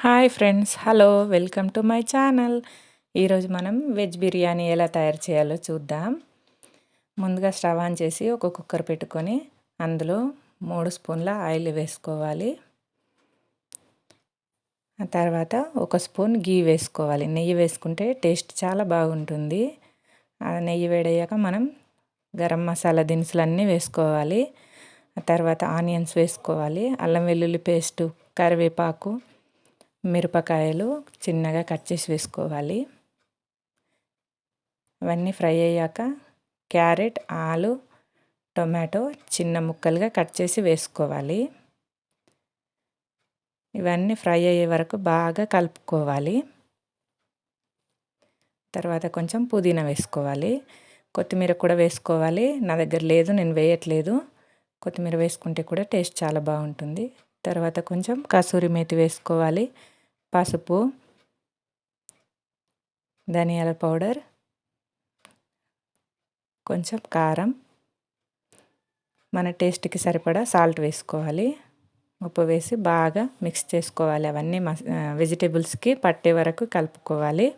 Hi friends hello welcome to my channel. ఈరోజు మనం veg biryani ఎలా తయారు చేయాలో చూద్దాం. ముందుగా స్టవ్ ఆన్ చేసి ఒక కుక్కర్ పెట్టుకొని అందులో మూడు స్పూన్ల ఆయిల్ వేసుకోవాలి. ఆ తర్వాత ఒక స్పూన్ గీ వేసుకోవాలి. నెయ్యి వేసుకుంటే టేస్ట్ చాలా బాగుంటుంది. ఆ నెయ్యి వేడయ్యాక మనం గరం మసాలా దినుసులన్నీ వేసుకోవాలి. ఆ తర్వాత ఆనియన్స్ వేసుకోవాలి. అల్లం వెల్లుల్లి పేస్టు కరివేపాకు మిరపకాయలు చిన్నగా కట్ చేసి వేసుకోవాలి. అవన్నీ ఫ్రై అయ్యాక క్యారెట్ ఆలు టొమాటో చిన్న ముక్కలుగా కట్ చేసి వేసుకోవాలి. ఇవన్నీ ఫ్రై అయ్యే వరకు బాగా కలుపుకోవాలి. తర్వాత కొంచెం పుదీనా వేసుకోవాలి. కొత్తిమీర కూడా వేసుకోవాలి. నా దగ్గర లేదు నేను వేయట్లేదు. కొత్తిమీర వేసుకుంటే కూడా టేస్ట్ చాలా బాగుంటుంది. తర్వాత కొంచెం కసూరి మేతి వేసుకోవాలి. పసుపు ధనియాల పౌడర్ కొంచెం కారం. మన టేస్ట్కి సరిపడా సాల్ట్ వేసుకోవాలి. ఉప్పు వేసి బాగా మిక్స్ చేసుకోవాలి. అవన్నీ వెజిటేబుల్స్కి పట్టే వరకు కలుపుకోవాలి.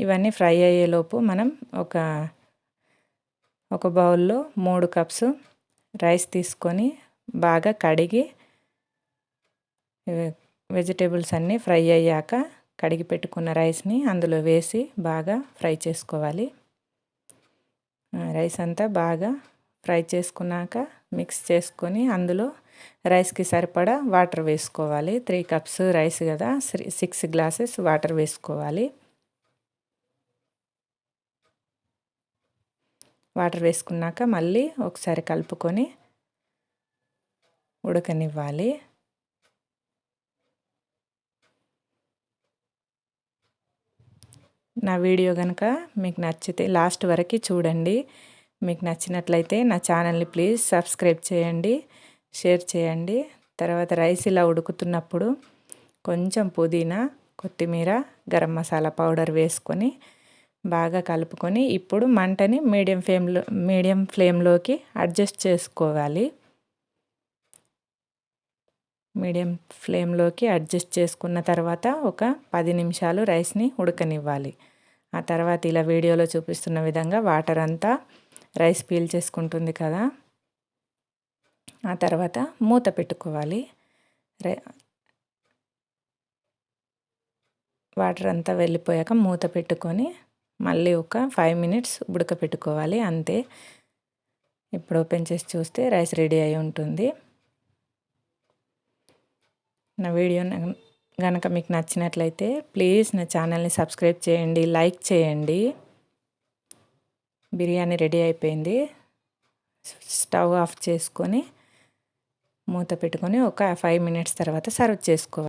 ఇవన్నీ ఫ్రై అయ్యేలోపు మనం ఒక ఒక బౌల్లో మూడు కప్స్ రైస్ తీసుకొని బాగా కడిగి వెజిటేబుల్స్ అన్నీ ఫ్రై అయ్యాక కడిగి పెట్టుకున్న రైస్ని అందులో వేసి బాగా ఫ్రై చేసుకోవాలి. రైస్ అంతా బాగా ఫ్రై చేసుకున్నాక మిక్స్ చేసుకొని అందులో రైస్కి సరిపడా వాటర్ వేసుకోవాలి. త్రీ కప్స్ రైస్ కదా సిక్స్ గ్లాసెస్ వాటర్ వేసుకోవాలి. వాటర్ వేసుకున్నాక మళ్ళీ ఒకసారి కలుపుకొని ఉడకనివ్వాలి. నా వీడియో కనుక మీకు నచ్చితే లాస్ట్ వరకు చూడండి. మీకు నచ్చినట్లయితే నా ఛానల్ని ప్లీజ్ సబ్స్క్రైబ్ చేయండి షేర్ చేయండి. తర్వాత రైస్ ఇలా ఉడుకుతున్నప్పుడు కొంచెం పుదీనా కొత్తిమీర గరం మసాలా పౌడర్ వేసుకొని బాగా కలుపుకొని ఇప్పుడు మంటని మీడియం ఫ్లేమ్లో మీడియం ఫ్లేమ్లోకి అడ్జస్ట్ చేసుకోవాలి. మీడియం ఫ్లేమ్లోకి అడ్జస్ట్ చేసుకున్న తర్వాత ఒక పది నిమిషాలు రైస్ని ఉడకనివ్వాలి. ఆ తర్వాత ఇలా వీడియోలో చూపిస్తున్న విధంగా వాటర్ అంతా రైస్ పీల్ చేసుకుంటుంది కదా. ఆ తర్వాత మూత పెట్టుకోవాలి. వాటర్ అంతా వెళ్ళిపోయాక మూత పెట్టుకొని మళ్ళీ ఒక ఫైవ్ మినిట్స్ ఉడకపెట్టుకోవాలి. అంతే. ఇప్పుడు ఓపెన్ చేసి చూస్తే రైస్ రెడీ అయి ఉంటుంది. నా వీడియో కనుక మీకు నచ్చినట్లయితే ప్లీజ్ నా ఛానల్ని సబ్స్క్రైబ్ చేయండి లైక్ చేయండి. బిర్యానీ రెడీ అయిపోయింది. స్టవ్ ఆఫ్ చేసుకొని మూత పెట్టుకొని ఒక ఫైవ్ మినిట్స్ తర్వాత సర్వ్ చేసుకోవాలి.